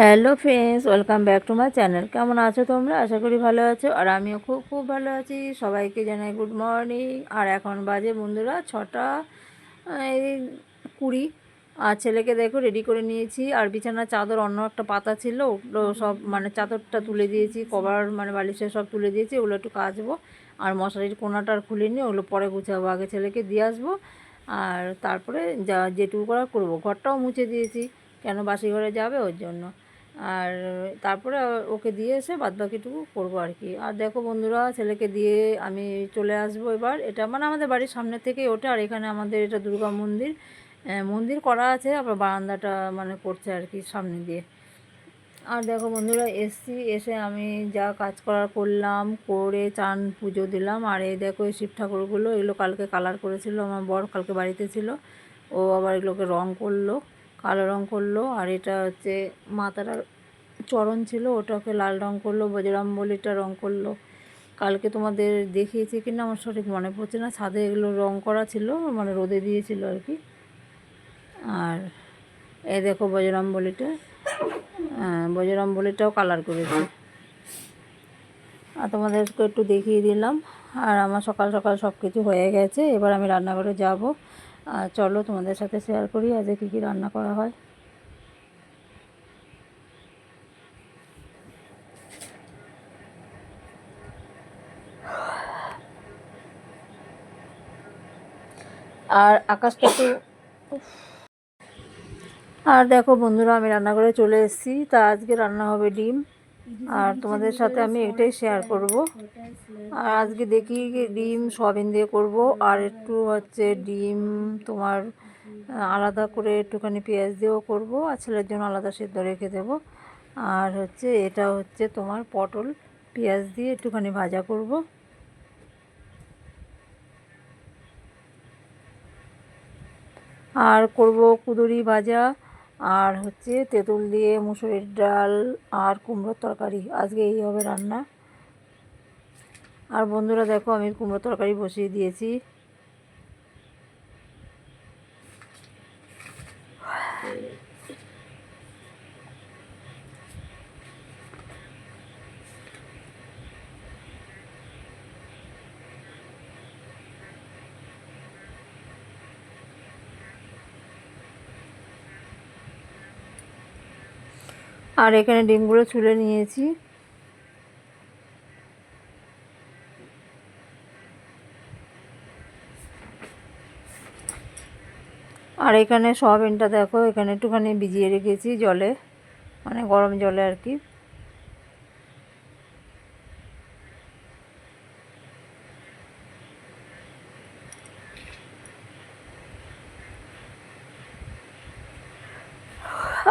Hello friends welcome back to my channel কেমন আছো তোমরা? আশা করি ভালো আছো আর আমিও খুব খুব ভালো আছি। সবাইকে জানাই গুড মর্নিং আর এখন বাজে বন্ধুরা ছটা এই কুড়ি। আর ছেলেকে দেখো রেডি করে নিয়েছি। আর বিছানার চাদর অন্য একটা পাতা ছিল ওগুলো সব মানে চাদরটা তুলে দিয়েছি কভার মানে বালিশের সব তুলে দিয়েছি ওগুলো একটু কাচবো। আর মশারির কোনাটা আর খুলিনি ওগুলো পরে গুছাবো আগে ছেলেকে দিয়ে আসব। আর তারপরে যা যেটুকু করা করব। ঘরটাও মুছে দিয়েছি কেন বাসি ঘরে যাবে ওর জন্য? আর তারপরে ওকে দিয়ে এসে বাদবাকিটুকু করব আর কি। আর দেখো বন্ধুরা, ছেলেকে দিয়ে আমি চলে আসব এবার। এটা মানে আমাদের বাড়ির সামনে থেকেই ওটা আর এখানে আমাদের এটা দুর্গা মন্দির। মন্দির করা আছে, আবার বারান্দাটা মানে করছে আর কি সামনে দিয়ে। আর দেখো বন্ধুরা, এসছি, এসে আমি যা কাজ করার করলাম, করে চান পুজো দিলাম। আর এই দেখো এই শিব ঠাকুরগুলো, এগুলো কালকে কালার করেছিল, আমার বর কালকে বাড়িতে ছিল। ও আবার এগুলোকে রং করল। কালো রং করল, আর এটা হচ্ছে মাতারার চরণ ছিল, ওটাকে লাল রং করল বজরাম্বলিটা রং করল। কালকে তোমাদের দেখিয়েছি কিনা আমার সঠিক মনে পড়ছে না, ছাদে এগুলো রং করা ছিল মানে রোদে দিয়েছিল আর কি। আর এ দেখো বজরাম্বলিটা বজরাম্বলিটাও কালার করেছি। আর তোমাদেরকে একটু দেখিয়ে দিলাম, আর আমার সকাল সকাল সব কিছু হয়ে গেছে, এবার আমি রান্নাঘরে যাব। আর চলো তোমাদের সাথে শেয়ার করি আজকে কী কী রান্না করা হয়। আর আকাশটা একটু আর দেখো বন্ধুরা আমি রান্নাঘরে চলে এসেছি, তা আজকে রান্না হবে ডিম। আর তোমাদের সাথে আমি এটাই শেয়ার করব। আর আজকে দেখি ডিম সয়াবিন দিয়ে করব। আর একটু হচ্ছে ডিম তোমার আলাদা করে একটুখানি পেঁয়াজ দিয়েও করব। আর ছেলের জন্য আলাদা সেদ্ধ রেখে দেবো। আর হচ্ছে এটা হচ্ছে তোমার পটল পেঁয়াজ দিয়ে একটুখানি ভাজা করব। আর করব কুদুরি ভাজা। আর হচ্ছে তেঁতুল দিয়ে মুসুরির ডাল আর কুমড়োর তরকারি। আজকে এই হবে রান্না। আর বন্ধুরা দেখো আমি কুমড়োর তরকারি বসিয়ে দিয়েছি। আর এখানে ডিমগুলো ছুলে নিয়েছি। আর এখানে সয়াবিনটা দেখো, এখানে একটুখানি ভিজিয়ে রেখেছি জলে মানে গরম জলে আর কি।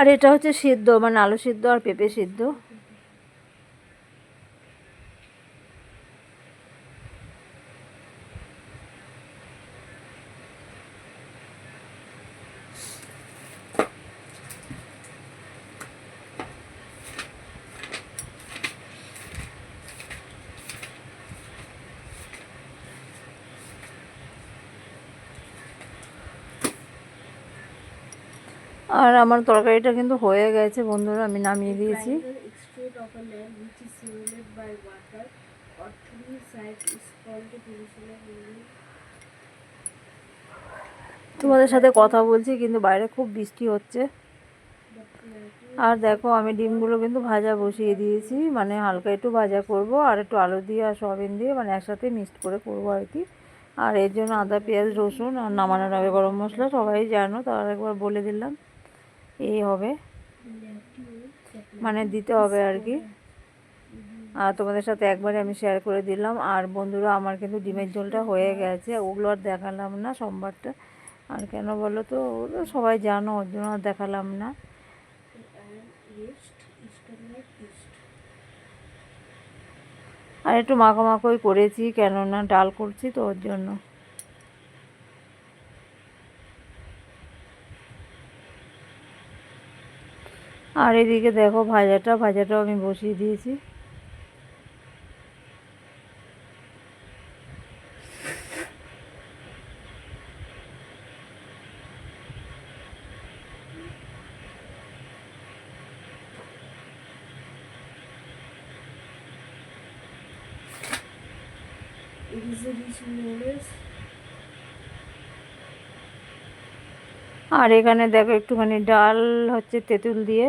আর এটা হচ্ছে সিদ্ধ মানে আলু সিদ্ধ আর পেঁপে সিদ্ধ। আর আমার তরকারিটা কিন্তু হয়ে গেছে, বন্ধুরা, আমি নামিয়ে দিয়েছি. তোমাদের সাথে কথা বলছি, কিন্তু বাইরে খুব বৃষ্টি হচ্ছে। আর দেখো, আমি ডিমগুলো কিন্তু ভাজা বসিয়ে দিয়েছি মানে হালকা একটু ভাজা করব, আর একটু আলু দিয়ে আর সয়াবিন দিয়ে মানে একসাথে মিক্সড করে করব আর কি। আর এর জন্য আদা, পেঁয়াজ, রসুন আর নামানোর আগে গরম মশলা, সবাই জানো, তার একবার বলে দিলাম। এই হবে। মানে দিতে হবে আর কি। আর তোমাদের সাথে একবারে আমি শেয়ার করে দিলাম। আর বন্ধুরা, আমার কিন্তু ডিমের ঝোলটা হয়ে গেছে। ওগুলো আর দেখালাম না সোমবারটা। আর কেন বলো তো? ওগুলো সবাই জানো, ওর জন্য আর দেখালাম না. আর একটু মাখো মাখোই করেছি, কেননা ডাল করছি তো ওর জন্য। আর এদিকে দেখো ভাজাটা, ভাজাটাও আমি বসিয়ে দিয়েছি। আর এখানে দেখো একটুখানি ডাল হচ্ছে তেঁতুল দিয়ে।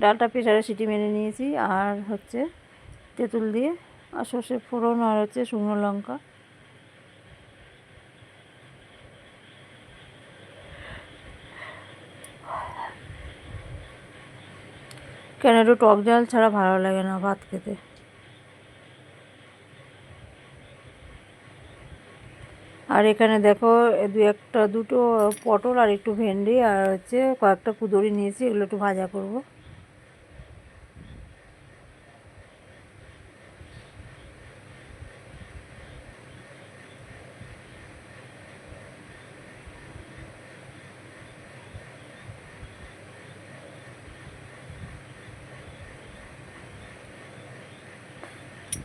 ডালটা প্রেসারে সিটি মেরে নিয়েছি আর হচ্ছে তেঁতুল দিয়ে আর সর্ষে ফোড়ন আর হচ্ছে শুকনো লঙ্কা। কেন একটু টক ডাল ছাড়া ভালো লাগে না ভাত খেতে? আর এখানে দেখো দু একটা দুটো পটল আর একটু ভেন্ডি আর হচ্ছে কয়েকটা কুদরি নিয়েছি, এগুলো একটু ভাজা করব।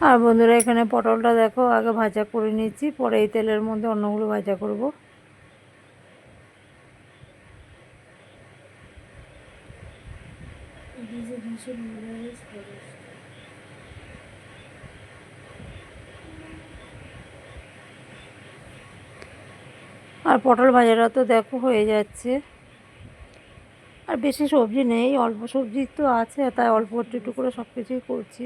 আর বন্ধুরা এখানে পটলটা দেখো, আগে ভাজা করে নিচ্ছি পরে এই তেলের মধ্যে অন্যগুলো ভাজা করব. আর পটল ভাজাটা তো দেখো হয়ে যাচ্ছে আর বেশি সবজি নেই, অল্প সবজি তো আছে, তাই অল্প একটু করে সব কিছুই করছি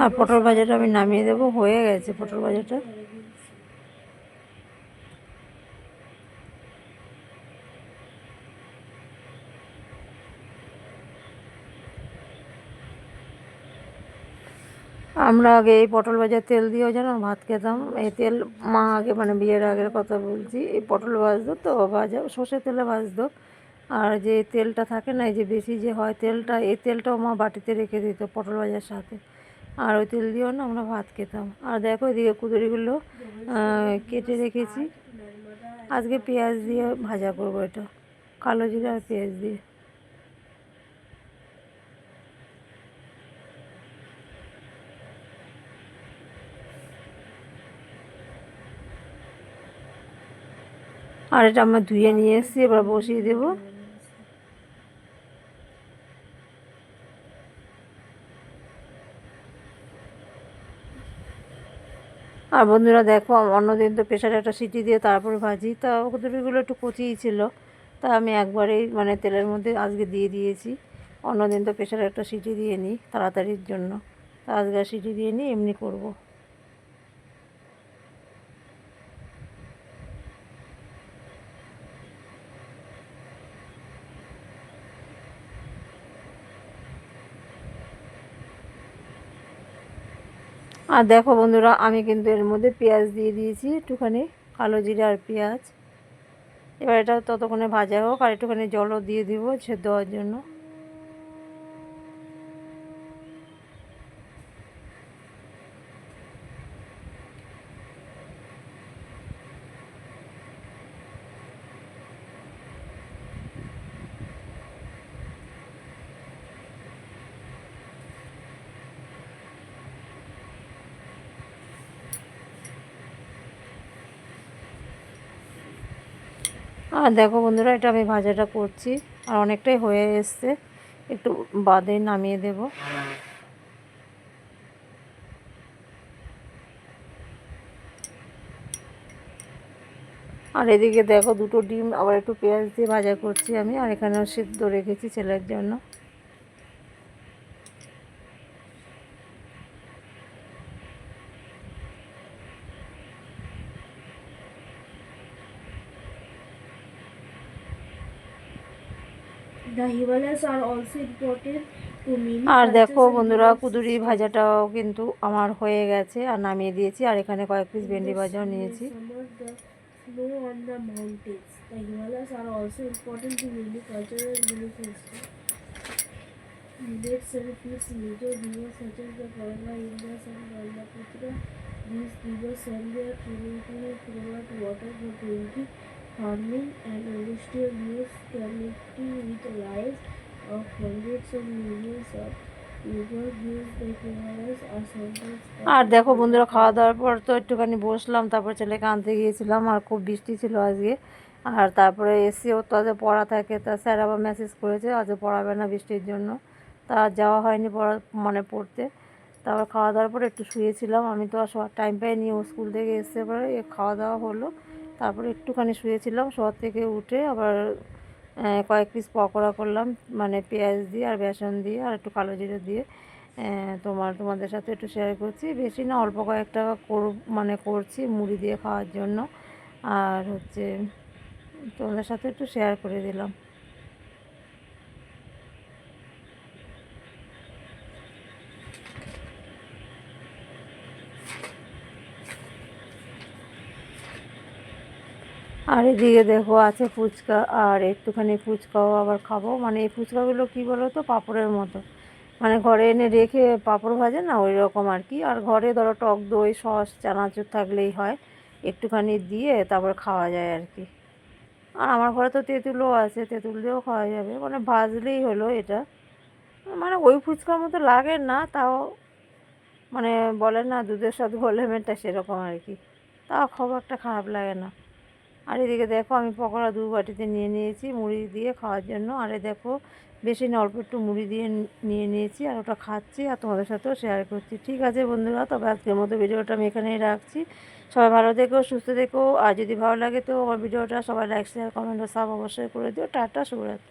আর পটল ভাজাটা আমি নামিয়ে দেবো, হয়ে গেছে পটল ভাজাটা। আমরা আগে এই পটল ভাজার তেল দিয়েও যেন ভাত খেতাম। এই তেল মা আগে মানে বিয়ের আগের কথা বলছি, এই পটল ভাজতো তো, ভাজা, সর্ষের তেলে ভাজতো। আর যে তেলটা থাকে না, এই যে বেশি যে হয় তেলটা, এই তেলটাও মা বাটিতে রেখে দিত পটল ভাজার সাথে। আর ওই তেল দিয়েও না আমরা ভাত খেতাম। আর দেখো এদিকে কুদরিগুলো কেটে রেখেছি। আজকে পেঁয়াজ দিয়ে ভাজা করব এটা, কালো জিরা আর পেঁয়াজ দিয়ে। আর এটা আমরা ধুয়ে নিয়ে এসেছি, এবার বসিয়ে দেবো। আর বন্ধুরা দেখো, অন্যদিন তো প্রেশারে একটা সিটি দিয়ে তারপরে ভাজি। তা ওগুলো একটু কচিই ছিল, তা আমি একবারেই মানে তেলের মধ্যে আজকে দিয়ে দিয়েছি। অন্যদিন তো প্রেশারে একটা সিটি দিয়ে নিই তাড়াতাড়ির জন্য। তা আজকে সিটি দিয়ে নিই এমনি করব। আর দেখো বন্ধুরা, আমি কিন্তু এর মধ্যে পেঁয়াজ দিয়ে দিয়েছি, একটুখানি কালো জিরে আর পেঁয়াজ। এবার এটা ততক্ষণে ভাজা হোক আর একটুখানি জলও দিয়ে দিব সেদ্ধ হওয়ার জন্য। আর দেখো বন্ধুরা, এটা আমি ভাজাটা করছি, আর অনেকটাই হয়ে এসছে। একটু বাদে নামিয়ে দেব। আর এদিকে দেখো দুটো ডিম, আবার একটু পেঁয়াজ দিয়ে ভাজা করছি আমি, আর এখানেও সিদ্ধ রেখেছি ছেলের জন্য The Himalayas are also important to many আর দেখো বন্ধুরা কুদুরি ভাজাটাও কিন্তু আমার হয়ে গেছে আর নামিয়ে দিয়েছি আর এখানে কয়েক পিস ভেন্ডি ভাজাও নিয়েছি। These people send their children to the water for 20 farming, and industrial use, connecting with the lives of hundreds of millions of আর দেখো বন্ধুরা খাওয়া দাওয়ার পর তো একটুখানি বসলাম তারপর ছেলেকে আনতে গিয়েছিলাম আর খুব বৃষ্টি ছিল আজকে। আর তারপরে এসেও তো আজকে পড়া থাকে তা স্যার আবার মেসেজ করেছে আজকে পড়াবে না বৃষ্টির জন্য। তা যাওয়া হয়নি পড়া মানে পড়তে। তারপর খাওয়া দাওয়ার পরে একটু শুয়েছিলাম আমি তো আর টাইম পাইনি ও স্কুল থেকে এসে পরে খাওয়া দাওয়া হলো। তারপরে একটুখানি শুয়েছিলাম, শোয়ার থেকে উঠে আবার কয়েক পিস পকোড়া করলাম মানে পেঁয়াজ দিয়ে আর বেসন দিয়ে আর একটু কালো জিরে দিয়ে তোমার, তোমাদের সাথে একটু শেয়ার করছি। বেশি না, অল্প কয়েকটা কর মানে করছি মুড়ি দিয়ে খাওয়ার জন্য। আর হচ্ছে, তোমাদের সাথে একটু শেয়ার করে দিলাম। আর এদিকে দেখো আছে ফুচকা আর একটুখানি ফুচকাও আবার খাব। মানে এই ফুচকাগুলো কী বলো তো পাঁপড়ের মতো। মানে ঘরে এনে রেখে পাঁপড় ভাজে না, ওই রকম আর কি। আর ঘরে ধরো টক দই, সস, চানাচুর থাকলেই হয়। একটুখানি দিয়ে তারপর খাওয়া যায় আর কি। আর আমার ঘরে তো তেঁতুলও আছে, তেঁতুল দিয়েও খাওয়া যাবে। মানে ভাজলেই হলো এটা। মানে ওই ফুচকার মতো লাগে না, তাও মানে বলে না, দুধের সাথে বলে মেয়েটা সেরকম আর কি। তাও খুব একটা খারাপ লাগে না। আর এদিকে দেখো আমি পকোড়া দু বাটিতে নিয়ে নিয়েছি, মুড়ি দিয়ে খাওয়ার জন্য। আর এ দেখো, বেশি না, অল্প একটু মুড়ি দিয়ে নিয়ে নিয়েছি আর ওটা খাচ্ছি আর তোমাদের সাথেও শেয়ার করছি। ঠিক আছে বন্ধুরা, তবে আজকের মতো ভিডিওটা আমি এখানেই রাখছি। সবাই ভালো দেখো সুস্থ দেখো আর যদি ভালো লাগে তো আমার ভিডিওটা সবাই লাইক শেয়ার কমেন্ট সাব অবশ্যই করে দিও। টাটা, শুভরাত্রি।